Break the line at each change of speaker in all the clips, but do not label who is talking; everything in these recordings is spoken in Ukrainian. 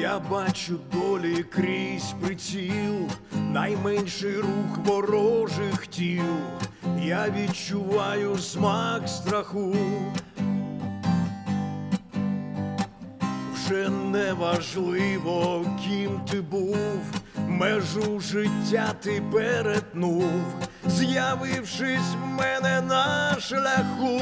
Я бачу долі крізь приціл, найменший рух ворожих тіл. Я відчуваю смак страху. Вже не важливо, ким ти був, межу життя ти перетнув, з'явившись в мене на шляху,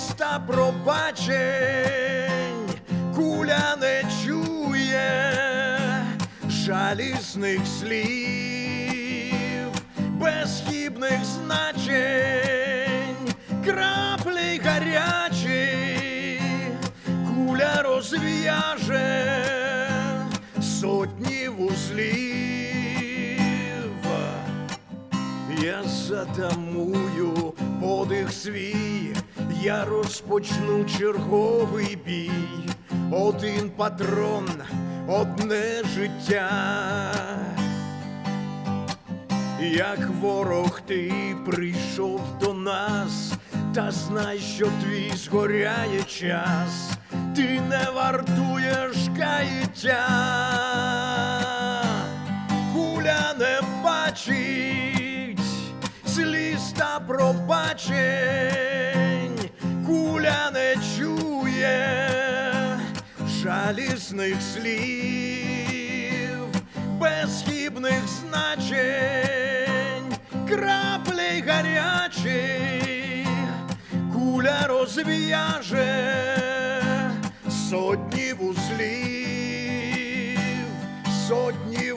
сліз та пробачень, куля не чує жалісних слів, безхібних значень, краплі гарячі, куля розв'яже сотні вузлів. Я затамую подих свій, я розпочну черговий бій. Один патрон, одне життя. Як ворог ти прийшов до нас, та знай, що твій згоряє час, ти не вартуєш каяття, куля не бачить сліз та пробачень, жалісних слів, безхібних значень, краплі гарячі, куля розв'яже сотні вузлів, сотні